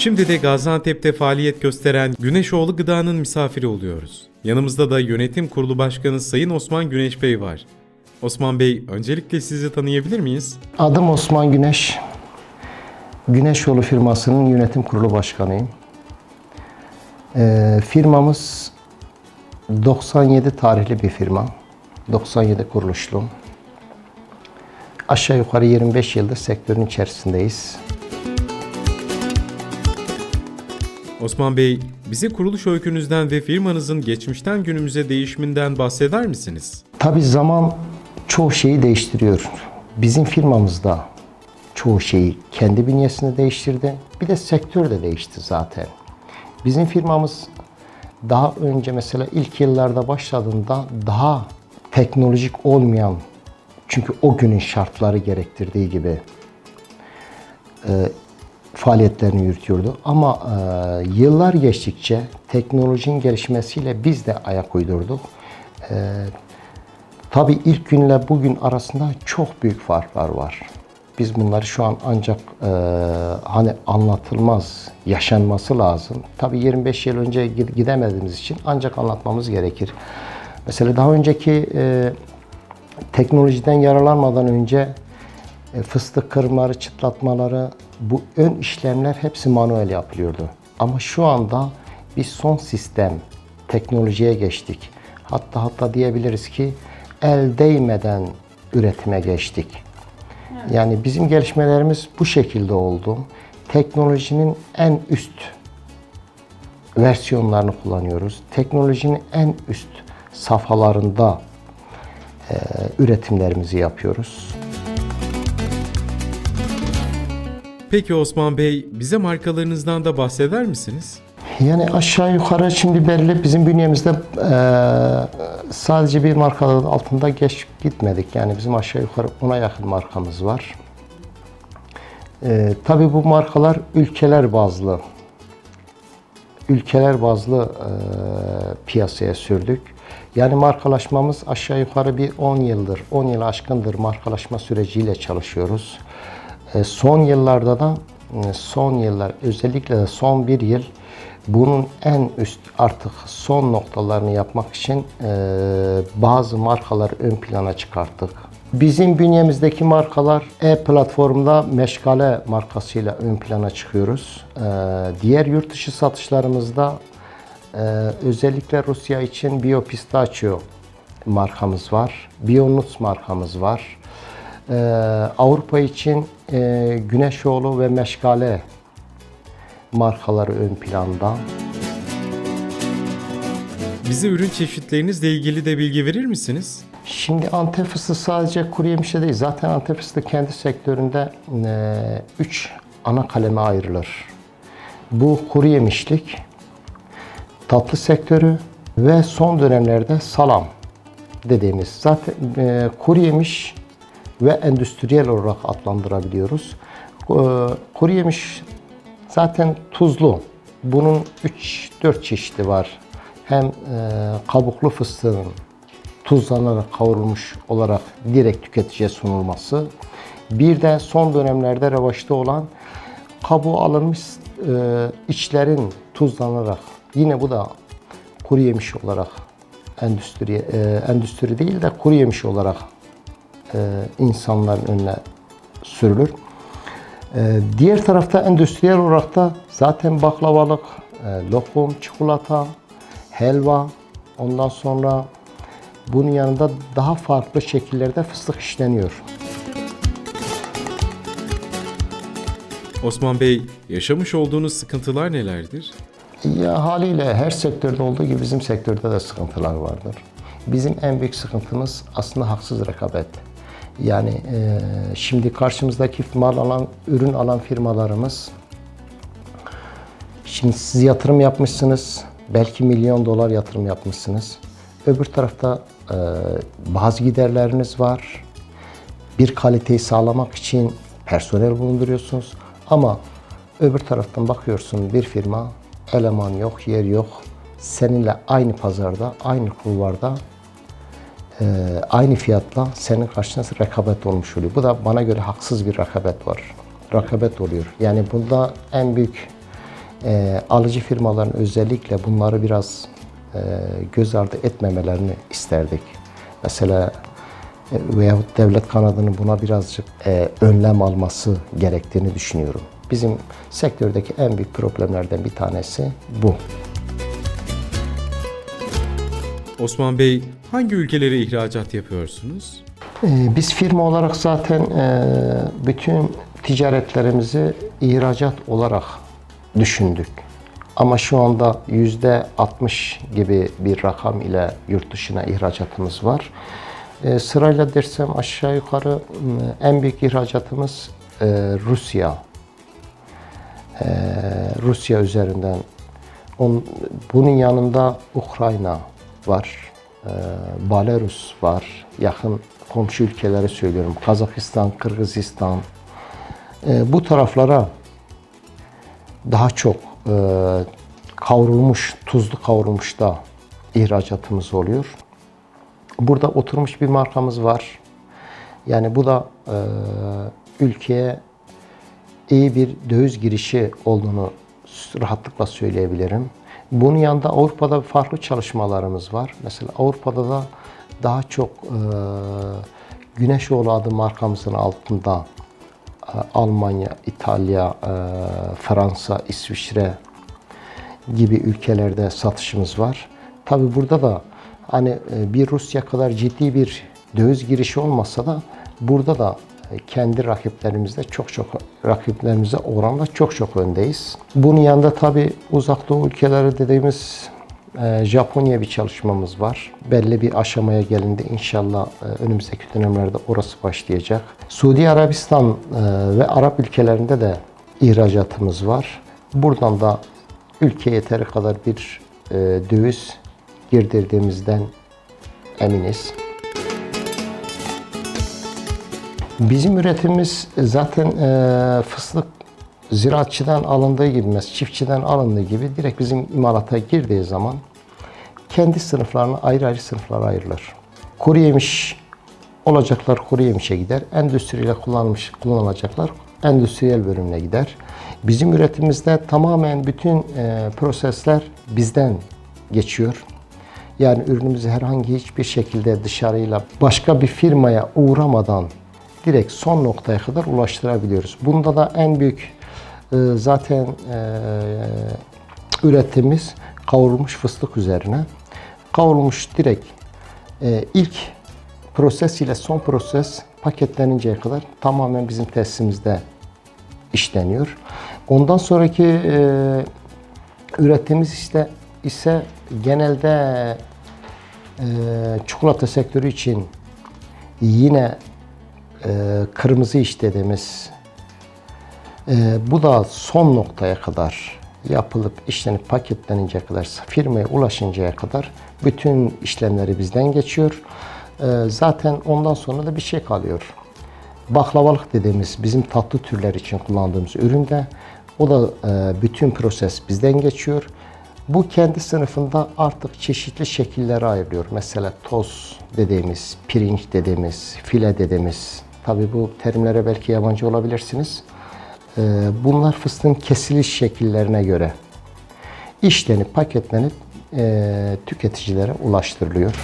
Şimdi de Gaziantep'te faaliyet gösteren Güneşoğlu Gıda'nın misafiri oluyoruz. Yanımızda da Yönetim Kurulu Başkanı Sayın Osman Güneş Bey var. Osman Bey, öncelikle sizi tanıyabilir miyiz? Adım Osman Güneş. Güneşoğlu firmasının yönetim kurulu başkanıyım. Ee, firmamız 97 tarihli bir firma. 97 kuruluşlu. Aşağı yukarı 25 yıldır sektörün içerisindeyiz. Osman Bey, bize kuruluş öykünüzden ve firmanızın geçmişten günümüze değişiminden bahseder misiniz? Tabii zaman çoğu şeyi değiştiriyor. Bizim firmamızda çoğu şeyi kendi bünyesinde değiştirdi. Bir de sektör de değişti zaten. Bizim firmamız daha önce mesela ilk yıllarda başladığında daha teknolojik olmayan çünkü o günün şartları gerektirdiği gibi e, faaliyetlerini yürütüyordu. Ama e, yıllar geçtikçe teknolojinin gelişmesiyle biz de ayak uydurduk. E, Tabii ilk günle bugün arasında çok büyük farklar var. Biz bunları şu an ancak e, hani anlatılmaz, yaşanması lazım. Tabii 25 yıl önce gid- gidemediğimiz için ancak anlatmamız gerekir. Mesela daha önceki e, teknolojiden yararlanmadan önce e, fıstık kırmaları, çıtlatmaları, bu ön işlemler hepsi manuel yapılıyordu. Ama şu anda biz son sistem teknolojiye geçtik. Hatta hatta diyebiliriz ki el değmeden üretime geçtik. Yani bizim gelişmelerimiz bu şekilde oldu. Teknolojinin en üst versiyonlarını kullanıyoruz. Teknolojinin en üst safhalarında e, üretimlerimizi yapıyoruz. Peki Osman Bey, bize markalarınızdan da bahseder misiniz? Yani aşağı yukarı şimdi belli bizim bünyemizde e, sadece bir marka altında geç gitmedik. Yani bizim aşağı yukarı ona yakın markamız var. E, tabii bu markalar ülkeler bazlı. Ülkeler bazlı e, piyasaya sürdük. Yani markalaşmamız aşağı yukarı bir 10 yıldır, 10 yıl aşkındır markalaşma süreciyle çalışıyoruz. E, son yıllarda da e, son yıllar özellikle de son bir yıl bunun en üst artık son noktalarını yapmak için e, bazı markaları ön plana çıkarttık. Bizim bünyemizdeki markalar e-platformda Meşgale markasıyla ön plana çıkıyoruz. Diğer yurt dışı satışlarımızda özellikle Rusya için Biopistachio markamız var. Bionuts markamız var. Ee, Avrupa için e, Güneşoğlu ve Meşgale markaları ön planda. Bize ürün çeşitlerinizle ilgili de bilgi verir misiniz? Şimdi Antep fıstığı sadece kuru yemişe değil. Zaten Antep fıstığı kendi sektöründe e, üç ana kaleme ayrılır. Bu kuru yemişlik, tatlı sektörü ve son dönemlerde salam dediğimiz. Zaten e, kuru yemiş ve endüstriyel olarak adlandırabiliyoruz. E, kuru yemiş zaten tuzlu. Bunun 3-4 çeşidi var. Hem e, kabuklu fıstığın tuzlanarak kavrulmuş olarak direkt tüketiciye sunulması. Bir de son dönemlerde revaçta olan kabuğu alınmış e, içlerin tuzlanarak yine bu da kuru yemiş olarak endüstri endüstri değil de kuru yemiş olarak e, insanların önüne sürülür. E, diğer tarafta endüstriyel olarak da zaten baklavalık, e, lokum, çikolata, helva, ondan sonra bunun yanında daha farklı şekillerde fıstık işleniyor. Osman Bey, yaşamış olduğunuz sıkıntılar nelerdir? Ya haliyle her sektörde olduğu gibi bizim sektörde de sıkıntılar vardır. Bizim en büyük sıkıntımız aslında haksız rekabet. Yani e, şimdi karşımızdaki mal alan, ürün alan firmalarımız Şimdi siz yatırım yapmışsınız. Belki milyon dolar yatırım yapmışsınız. Öbür tarafta e, bazı giderleriniz var. Bir kaliteyi sağlamak için personel bulunduruyorsunuz. Ama öbür taraftan bakıyorsun bir firma eleman yok, yer yok. Seninle aynı pazarda, aynı kulvarda e, aynı fiyatla senin karşına rekabet olmuş oluyor. Bu da bana göre haksız bir rekabet var. Rekabet oluyor. Yani bunda en büyük e, alıcı firmaların özellikle bunları biraz e, göz ardı etmemelerini isterdik. Mesela e, veyahut devlet kanadının buna birazcık e, önlem alması gerektiğini düşünüyorum. Bizim sektördeki en büyük problemlerden bir tanesi bu. Osman Bey, hangi ülkelere ihracat yapıyorsunuz? Ee, Biz firma olarak zaten e, bütün ticaretlerimizi ihracat olarak düşündük. Ama şu anda yüzde 60 gibi bir rakam ile yurt dışına ihracatımız var. E, Sırayla dersem aşağı yukarı m, en büyük ihracatımız e, Rusya. E, Rusya üzerinden. Bunun yanında Ukrayna var. E, Belarus var. Yakın komşu ülkeleri söylüyorum. Kazakistan, Kırgızistan. E, bu taraflara daha çok e, kavrulmuş, tuzlu kavrulmuş da ihracatımız oluyor. Burada oturmuş bir markamız var. Yani bu da e, ülkeye iyi bir döviz girişi olduğunu rahatlıkla söyleyebilirim. Bunun yanında Avrupa'da farklı çalışmalarımız var. Mesela Avrupa'da da daha çok e, Güneşoğlu adı markamızın altında e, Almanya, İtalya, e, Fransa, İsviçre gibi ülkelerde satışımız var. Tabi burada da hani e, bir Rusya kadar ciddi bir döviz girişi olmasa da burada da kendi rakiplerimizde çok çok rakiplerimize oranla çok çok öndeyiz. Bunun yanında tabi uzak doğu ülkeleri dediğimiz e, Japonya bir çalışmamız var. Belli bir aşamaya gelindi. İnşallah e, önümüzdeki dönemlerde orası başlayacak. Suudi Arabistan e, ve Arap ülkelerinde de ihracatımız var. Buradan da ülkeye yeteri kadar bir e, döviz girdirdiğimizden eminiz. Bizim üretimimiz zaten e, fıstık ziraatçıdan alındığı gibi, çiftçiden alındığı gibi direkt bizim imalata girdiği zaman kendi sınıflarına ayrı ayrı sınıflara ayrılır. Kuru yemiş olacaklar kuru yemişe gider. Endüstriyle kullanılmış kullanılacaklar endüstriyel bölümüne gider. Bizim üretimimizde tamamen bütün e, prosesler bizden geçiyor. Yani ürünümüzü herhangi hiçbir şekilde dışarıyla başka bir firmaya uğramadan direkt son noktaya kadar ulaştırabiliyoruz. Bunda da en büyük e, zaten e, kavrulmuş fıstık üzerine. Kavrulmuş direkt e, ilk proses ile son proses paketleninceye kadar tamamen bizim tesisimizde işleniyor. Ondan sonraki e, üretimimiz işte ise genelde e, çikolata sektörü için yine kırmızı iş dediğimiz e, bu da son noktaya kadar yapılıp işlenip paketleninceye kadar firmaya ulaşıncaya kadar bütün işlemleri bizden geçiyor. E, zaten ondan sonra da bir şey kalıyor. Baklavalık dediğimiz bizim tatlı türler için kullandığımız üründe o da e, bütün proses bizden geçiyor. Bu kendi sınıfında artık çeşitli şekillere ayrılıyor. Mesela toz dediğimiz, pirinç dediğimiz, file dediğimiz. Tabi bu terimlere belki yabancı olabilirsiniz. E, bunlar fıstığın kesiliş şekillerine göre işlenip paketlenip e, tüketicilere ulaştırılıyor.